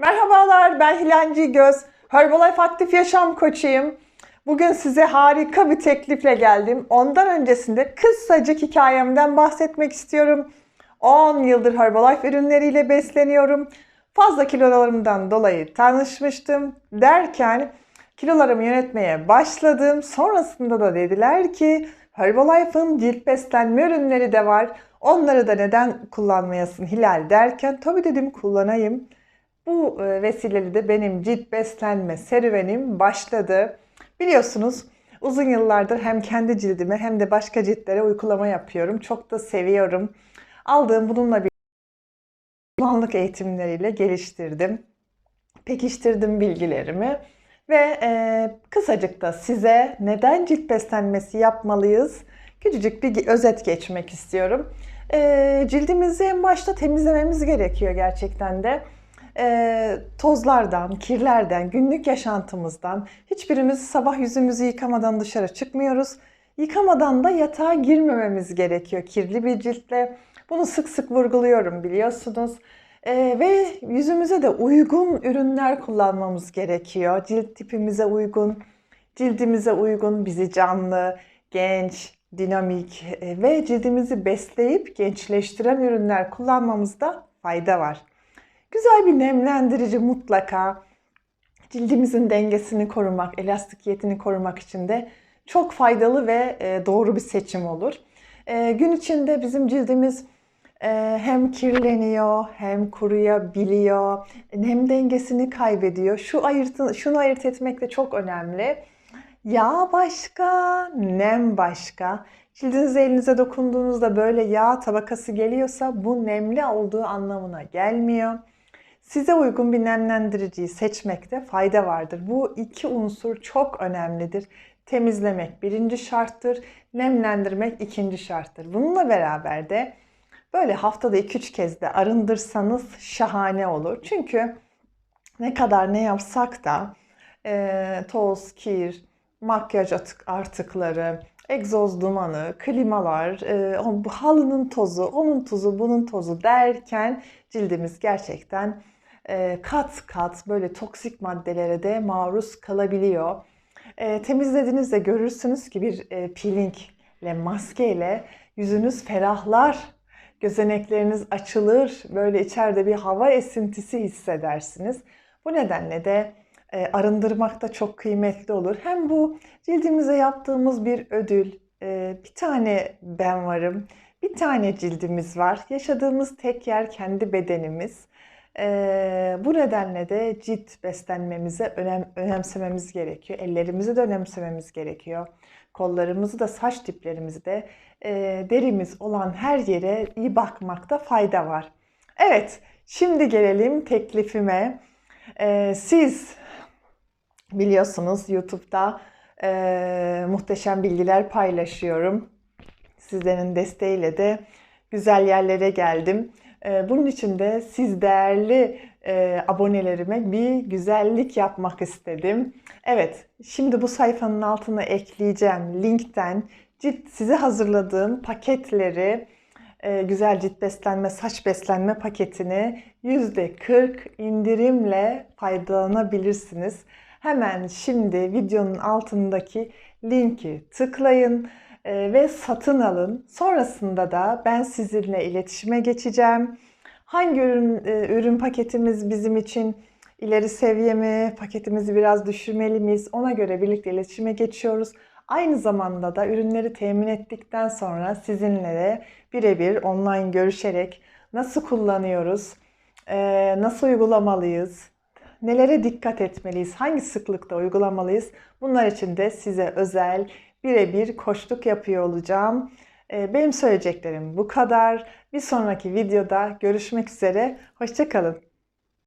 Merhabalar, ben Hilenci Göz. Herbalife Aktif Yaşam Koçuyum. Bugün size harika bir teklifle geldim. Ondan öncesinde kısacık hikayemden bahsetmek istiyorum. 10 yıldır Herbalife ürünleriyle besleniyorum. Fazla kilolarımdan dolayı tanışmıştım. Derken kilolarımı yönetmeye başladım. Sonrasında da dediler ki Herbalife'ın cilt beslenme ürünleri de var. Onları da neden kullanmayasın Hilal derken tabii dedim kullanayım. Bu e, vesileyle de benim cilt beslenme serüvenim başladı. Biliyorsunuz uzun yıllardır hem kendi cildime hem de başka ciltlere uygulama yapıyorum. Çok da seviyorum. Aldığım bununla bir uzmanlık eğitimleriyle geliştirdim. Pekiştirdim bilgilerimi ve e, kısacık da size neden cilt beslenmesi yapmalıyız küçücük bir özet geçmek istiyorum. E, cildimizi en başta temizlememiz gerekiyor gerçekten de e, tozlardan, kirlerden, günlük yaşantımızdan hiçbirimiz sabah yüzümüzü yıkamadan dışarı çıkmıyoruz. Yıkamadan da yatağa girmememiz gerekiyor kirli bir ciltle. Bunu sık sık vurguluyorum biliyorsunuz. E, ve yüzümüze de uygun ürünler kullanmamız gerekiyor. Cilt tipimize uygun, cildimize uygun, bizi canlı, genç, dinamik e, ve cildimizi besleyip gençleştiren ürünler kullanmamızda fayda var. Güzel bir nemlendirici mutlaka cildimizin dengesini korumak, elastikiyetini korumak için de çok faydalı ve e, doğru bir seçim olur. E, gün içinde bizim cildimiz e, hem kirleniyor hem kuruyabiliyor, nem dengesini kaybediyor. Şu ayırt, şunu ayırt etmek de çok önemli. Yağ başka, nem başka. Cildinize elinize dokunduğunuzda böyle yağ tabakası geliyorsa bu nemli olduğu anlamına gelmiyor. Size uygun bir nemlendiriciyi seçmekte fayda vardır. Bu iki unsur çok önemlidir. Temizlemek birinci şarttır, nemlendirmek ikinci şarttır. Bununla beraber de böyle haftada 2-3 kez de arındırsanız şahane olur. Çünkü ne kadar ne yapsak da e, toz, kir, makyaj artıkları, egzoz dumanı, klimalar, e, halının tozu, onun tuzu, bunun tozu derken cildimiz gerçekten kat kat böyle toksik maddelere de maruz kalabiliyor. E, temizlediğinizde görürsünüz ki bir e, peelingle, maskeyle yüzünüz ferahlar, gözenekleriniz açılır, böyle içeride bir hava esintisi hissedersiniz. Bu nedenle de e, arındırmak da çok kıymetli olur. Hem bu cildimize yaptığımız bir ödül, e, bir tane ben varım, bir tane cildimiz var. Yaşadığımız tek yer kendi bedenimiz. E, bu nedenle de cilt beslenmemize önem, önemsememiz gerekiyor. Ellerimizi de önemsememiz gerekiyor. Kollarımızı da saç diplerimizi de e, derimiz olan her yere iyi bakmakta fayda var. Evet, şimdi gelelim teklifime. E, siz biliyorsunuz YouTube'da e, muhteşem bilgiler paylaşıyorum. Sizlerin desteğiyle de güzel yerlere geldim. E, bunun için de siz değerli e, abonelerime bir güzellik yapmak istedim. Evet, şimdi bu sayfanın altına ekleyeceğim linkten cilt size hazırladığım paketleri e, güzel cilt beslenme, saç beslenme paketini %40 indirimle faydalanabilirsiniz. Hemen şimdi videonun altındaki linki tıklayın ve satın alın. Sonrasında da ben sizinle iletişime geçeceğim. Hangi ürün e, ürün paketimiz bizim için ileri seviye mi? Paketimizi biraz düşürmeli miyiz? Ona göre birlikte iletişime geçiyoruz. Aynı zamanda da ürünleri temin ettikten sonra sizinle de birebir online görüşerek nasıl kullanıyoruz, e, nasıl uygulamalıyız, nelere dikkat etmeliyiz, hangi sıklıkta uygulamalıyız bunlar için de size özel birebir koçluk yapıyor olacağım. Ee, benim söyleyeceklerim bu kadar. Bir sonraki videoda görüşmek üzere. Hoşçakalın.